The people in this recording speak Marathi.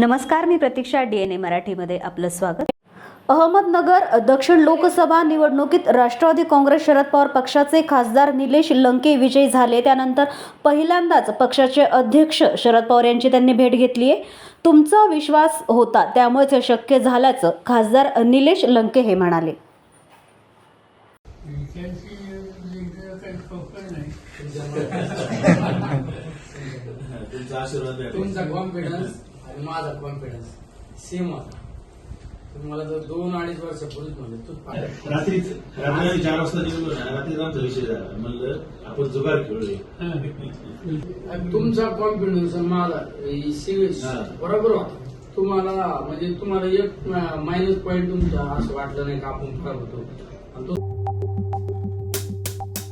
नमस्कार मी प्रतीक्षा डी एन ए मराठीमध्ये आपलं स्वागत. अहमदनगर दक्षिण लोकसभा निवडणुकीत राष्ट्रवादी काँग्रेस शरद पवार पक्षाचे खासदार निलेश लंके विजयी झाले. त्यानंतर पहिल्यांदाच पक्षाचे अध्यक्ष शरद पवार यांची त्यांनी भेट घेतली आहे. तुमचा विश्वास होता त्यामुळेच हे शक्य झाल्याचं खासदार निलेश लंके हे म्हणाले. तुमचा कॉन्फिडन्स आणि माझा कॉन्फिडन्स सेम होता. मला जर दोन अडीच वर्षापूर्वीच म्हणले रात्रीच रात्री आम्ही चार वाजता निघलो ना रात्रीच आमचा विषय झाला. म्हणलं आपण जुगार खेळूया. आणि तुमचा कॉन्फिडन्स माझा से- हा. बरोबर होता. तुम्हाला म्हणजे तुम्हाला एक मायनस पॉईंट तुमचा असं वाटलं नाही का आपण खराब होतो. आणि तो